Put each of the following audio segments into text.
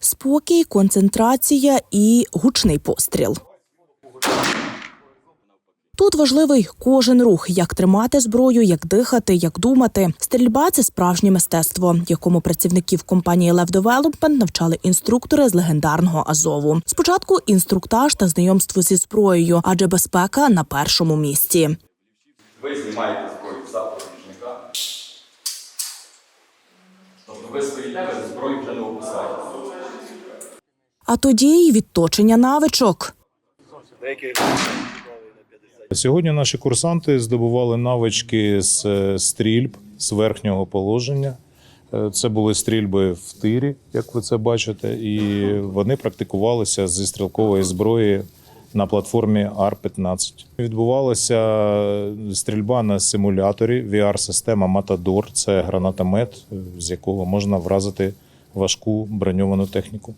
спокій, концентрація і гучний постріл. Тут важливий кожен рух, як тримати зброю, як дихати, як думати. Стрільба це справжнє мистецтво, якому працівників компанії Lev Development навчали інструктори з легендарного Азову. Спочатку інструктаж та знайомство зі зброєю, адже безпека на першому місці. Ви знімаєте зброю з запобіжника. Тобто ви стоїте, ви зброю вже не опускаєте. А тоді й відточення навичок. Сьогодні наші курсанти здобували навички з е, стрільб з верхнього положення. Е, Це були стрільби в тирі, як ви це бачите, і вони практикувалися зі стрілкової зброї на платформі AR-15. Відбувалася стрільба на симуляторі VR-система Matador. Це гранатомет, е, з якого можна вразити важку броньовану техніку.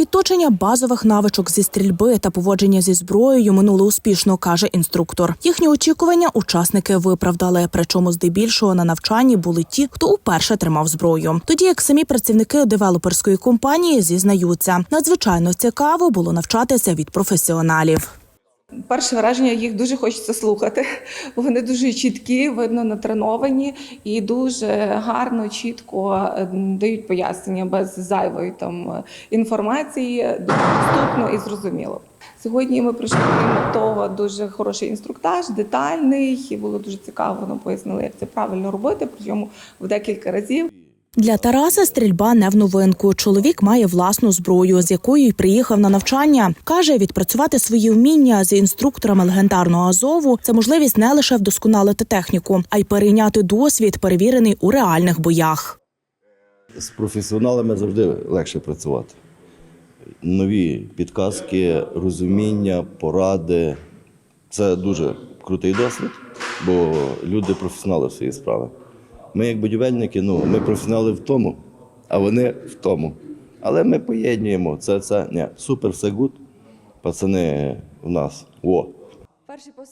Відточення базових навичок зі стрільби та поводження зі зброєю минуло успішно, каже інструктор. Їхні очікування учасники виправдали. Причому здебільшого на навчанні були ті, хто уперше тримав зброю. Тоді як самі працівники девелоперської компанії зізнаються, надзвичайно цікаво було навчатися від професіоналів. Перше враження їх дуже хочеться слухати. Вони дуже чіткі, видно натреновані і дуже гарно, чітко е, дають пояснення без зайвої там е, інформації, дуже доступно і зрозуміло. Сьогодні ми пройшли крім того дуже хороший інструктаж, детальний, і було дуже цікаво. Нам пояснили, як це правильно робити, причому в декілька разів. Для Тараса стрільба не в новинку. Чоловік має власну зброю, з якою й приїхав на навчання. каже, відпрацювати свої вміння з інструкторами легендарного Азову це можливість не лише вдосконалити техніку, а й перейняти досвід, перевірений у реальних боях. З професіоналами завжди легше працювати. Нові підказки, розуміння, поради це дуже крутий досвід, бо люди професіонали в своїй справи. Ми, як будівельники, ну, ми професіонали в тому, а вони в тому. Але ми поєднуємо це, це. не супер, все гуд. Пацани в нас. О.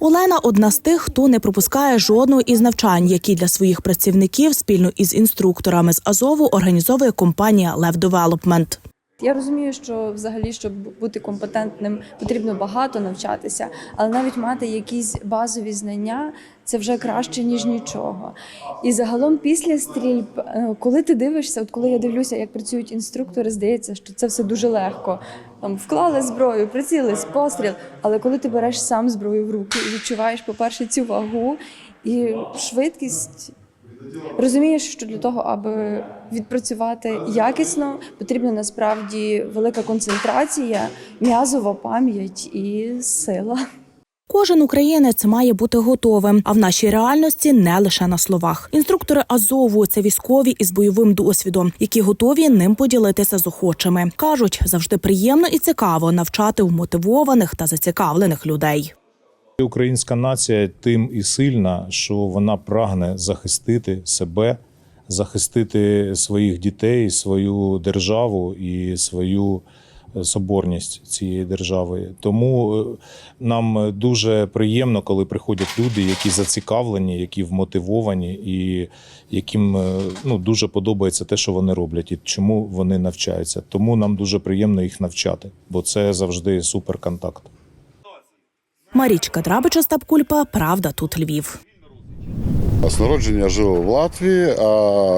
Олена одна з тих, хто не пропускає жодного із навчань, які для своїх працівників спільно із інструкторами з Азову організовує компанія Лев Development. Я розумію, що взагалі, щоб бути компетентним, потрібно багато навчатися, але навіть мати якісь базові знання це вже краще ніж нічого. І загалом після стрільб, е, коли ти дивишся, от коли я дивлюся, як працюють інструктори, здається, що це все дуже легко. Там вклали зброю, прицілились, постріл. Але коли ти береш сам зброю в руки і відчуваєш, по-перше, цю вагу і швидкість. Розумієш, що для того, аби відпрацювати якісно, потрібна насправді велика концентрація, м'язова пам'ять і сила. Кожен українець має бути готовим, а в нашій реальності не лише на словах. Інструктори Азову це військові із бойовим досвідом, які готові ним поділитися з охочими. кажуть, завжди приємно і цікаво навчати вмотивованих та зацікавлених людей. Українська нація тим і сильна, що вона прагне захистити себе, захистити своїх дітей, свою державу і свою е, соборність цієї держави. Тому е, нам дуже приємно, коли приходять люди, які зацікавлені, які вмотивовані, і яким е, ну дуже подобається те, що вони роблять, і чому вони навчаються. Тому нам дуже приємно їх навчати, бо це завжди суперконтакт. Марічка Драбича Стапкульпа, Правда, тут Львів. З народження живу в Латвії, а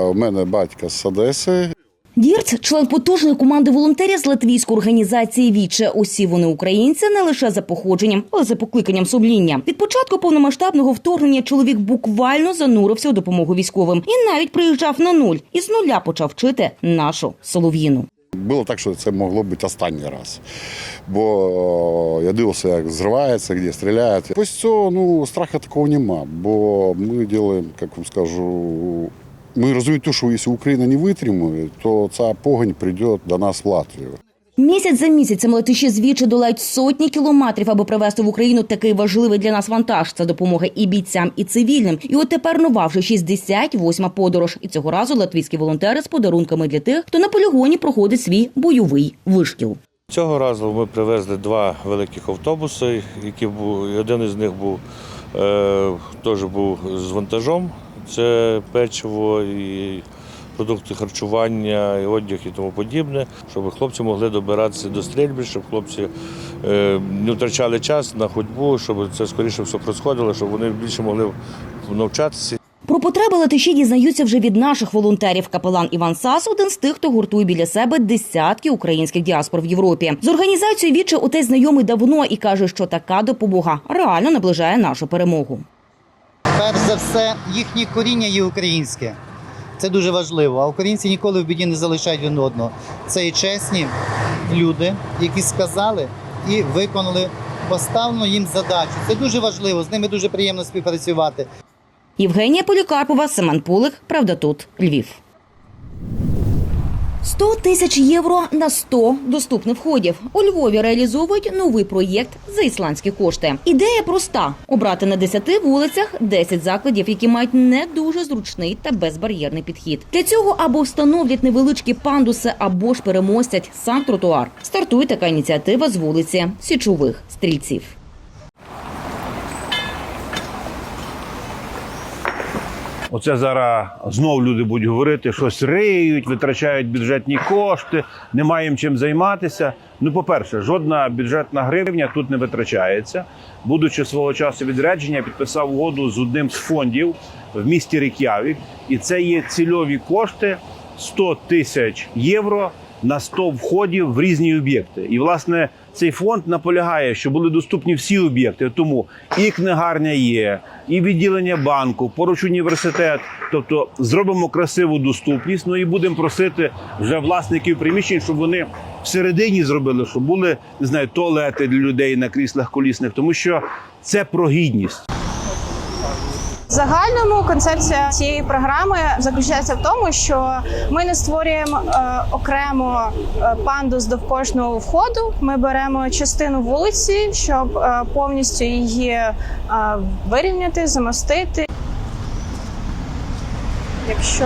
в мене батько з Одеси. Дірц – член потужної команди волонтерів з латвійської організації Віче. Усі вони українці не лише за походженням, але за покликанням сумління. Від початку повномасштабного вторгнення чоловік буквально занурився у допомогу військовим і навіть приїжджав на нуль і з нуля почав вчити нашу солов'їну. Було так, що це могло бути останній раз. Бо о, я дивився, як зривається, де стріляють. Після цього ну, страху такого нема, бо ми робимо, як вам скажу, ми розуміємо, що якщо Україна не витримує, то ця погонь прийде до нас в Латвію. Місяць за місяцем летиші звідчі долають сотні кілометрів, аби привезти в Україну такий важливий для нас вантаж. Це допомога і бійцям, і цивільним. І от тепер нова вже 68-ма подорож. І цього разу латвійські волонтери з подарунками для тих, хто на полігоні проходить свій бойовий вишкіл. Цього разу ми привезли два великих автобуси, які був, один із них був е, теж був з вантажом. Це печиво і продукти харчування, і одяг і тому подібне, щоб хлопці могли добиратися до стрільби, щоб хлопці е, не втрачали час на ходьбу, щоб це скоріше все происходило, щоб вони більше могли навчатися. Про потреби латиші дізнаються вже від наших волонтерів. Капелан Іван Сас один з тих, хто гуртує біля себе десятки українських діаспор в Європі. З організацією Віче отець знайомий давно і каже, що така допомога реально наближає нашу перемогу. перш за все, їхнє коріння є українське. Це дуже важливо. А українці ніколи в біді не залишають один одного. Це і чесні люди, які сказали і виконали поставлену їм задачу. Це дуже важливо. З ними дуже приємно співпрацювати. Євгенія Полікарпова, Семен Пулик. Правда тут Львів. 100 тисяч євро на 100 доступних входів. У Львові реалізовують новий проєкт за ісландські кошти. Ідея проста: обрати на 10 вулицях 10 закладів, які мають не дуже зручний та безбар'єрний підхід. Для цього або встановлять невеличкі пандуси, або ж перемостять сам тротуар. Стартує така ініціатива з вулиці Січових стрільців. Оце зараз знов люди будуть говорити, щось риють, витрачають бюджетні кошти, немає їм чим займатися. Ну, по-перше, жодна бюджетна гривня тут не витрачається. Будучи свого часу відрядження, підписав угоду з одним з фондів в місті Рік'яві, і це є цільові кошти 100 тисяч євро на 100 входів в різні об'єкти. І власне цей фонд наполягає, що були доступні всі об'єкти. Тому і книгарня є, і відділення банку, поруч університет. Тобто зробимо красиву доступність. Ну і будемо просити вже власників приміщень, щоб вони всередині зробили, щоб були не знаю, туалети для людей на кріслах колісних, тому що це про гідність. Загальному концепція цієї програми заключається в тому, що ми не створюємо е, окремо е, пандус до кожного входу. Ми беремо частину вулиці, щоб е, повністю її вирівняти, замостити. Якщо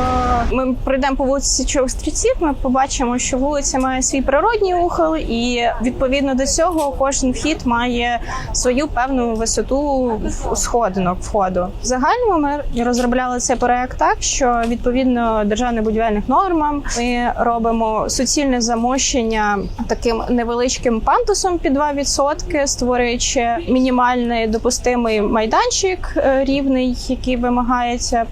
ми пройдемо по вулиці Січових стрільців, ми побачимо, що вулиця має свій природній ухил, і відповідно до цього кожен вхід має свою певну висоту сходинок входу. В загальному ми розробляли цей проект так, що відповідно державним будівельних нормам ми робимо суцільне замощення таким невеличким пандусом під 2%, створюючи мінімальний допустимий майданчик е, рівний, який вимагається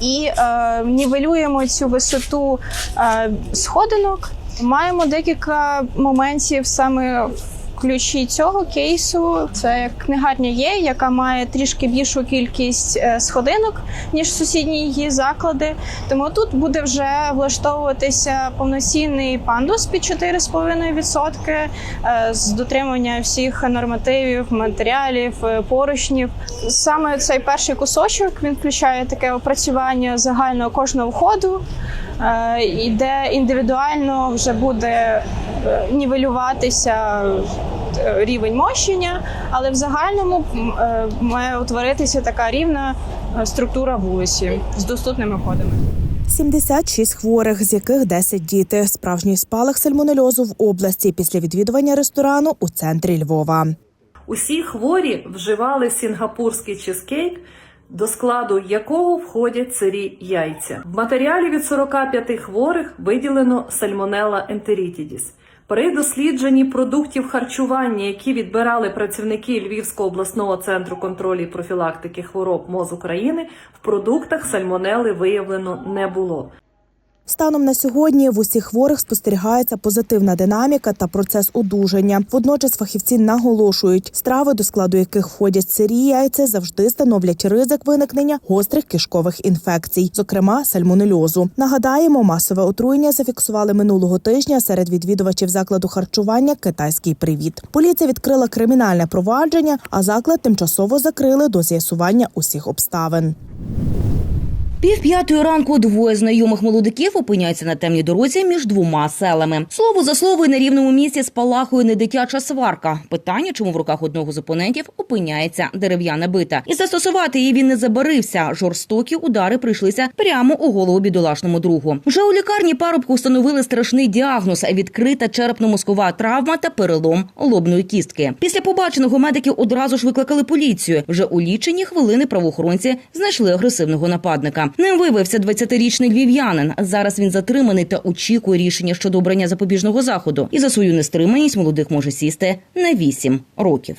і е, нівелюємо цю висоту е, сходинок. Маємо декілька моментів саме ключі цього кейсу. Це книгарня є, яка має трішки більшу кількість е, сходинок ніж сусідні її заклади. Тому тут буде вже влаштовуватися повноцінний пандус під 4,5% е, з дотримання всіх нормативів, матеріалів, е, поручнів. Саме цей перший кусочок він включає таке опрацювання загального кожного входу, де індивідуально вже буде нівелюватися рівень мощення, але в загальному е, має утворитися така рівна е, структура вулиці з доступними входами. 76 хворих, з яких 10 діти. Справжній спалах сальмонельозу в області після відвідування ресторану у центрі Львова. Усі хворі вживали сінгапурський чизкейк, до складу якого входять сирі яйця. В матеріалі від 45 хворих виділено сальмонелла ентерітідіс. При дослідженні продуктів харчування, які відбирали працівники Львівського обласного центру контролю і профілактики хвороб МОЗ України, в продуктах сальмонели виявлено не було. Станом на сьогодні в усіх хворих спостерігається позитивна динаміка та процес одужання. Водночас фахівці наголошують, страви, до складу яких входять сирі яйця, завжди становлять ризик виникнення гострих кишкових інфекцій, зокрема сальмонельозу. Нагадаємо, масове отруєння зафіксували минулого тижня серед відвідувачів закладу харчування Китайський привіт. Поліція відкрила кримінальне провадження, а заклад тимчасово закрили до з'ясування усіх обставин. Пів п'ятої ранку двоє знайомих молодиків опиняються на темній дорозі між двома селами. Слово за слово на рівному місці спалахує не дитяча сварка. Питання, чому в руках одного з опонентів опиняється дерев'яна бита, і застосувати її він не забарився. Жорстокі удари прийшлися прямо у голову бідолашному другу. Вже у лікарні парубку встановили страшний діагноз: відкрита черепно-мозкова травма та перелом лобної кістки. Після побаченого медики одразу ж викликали поліцію. Вже у лічені хвилини правоохоронці знайшли агресивного нападника. Ним виявився 20-річний львів'янин. Зараз він затриманий та очікує рішення щодо обрання запобіжного заходу. І за свою нестриманість молодих може сісти на 8 років.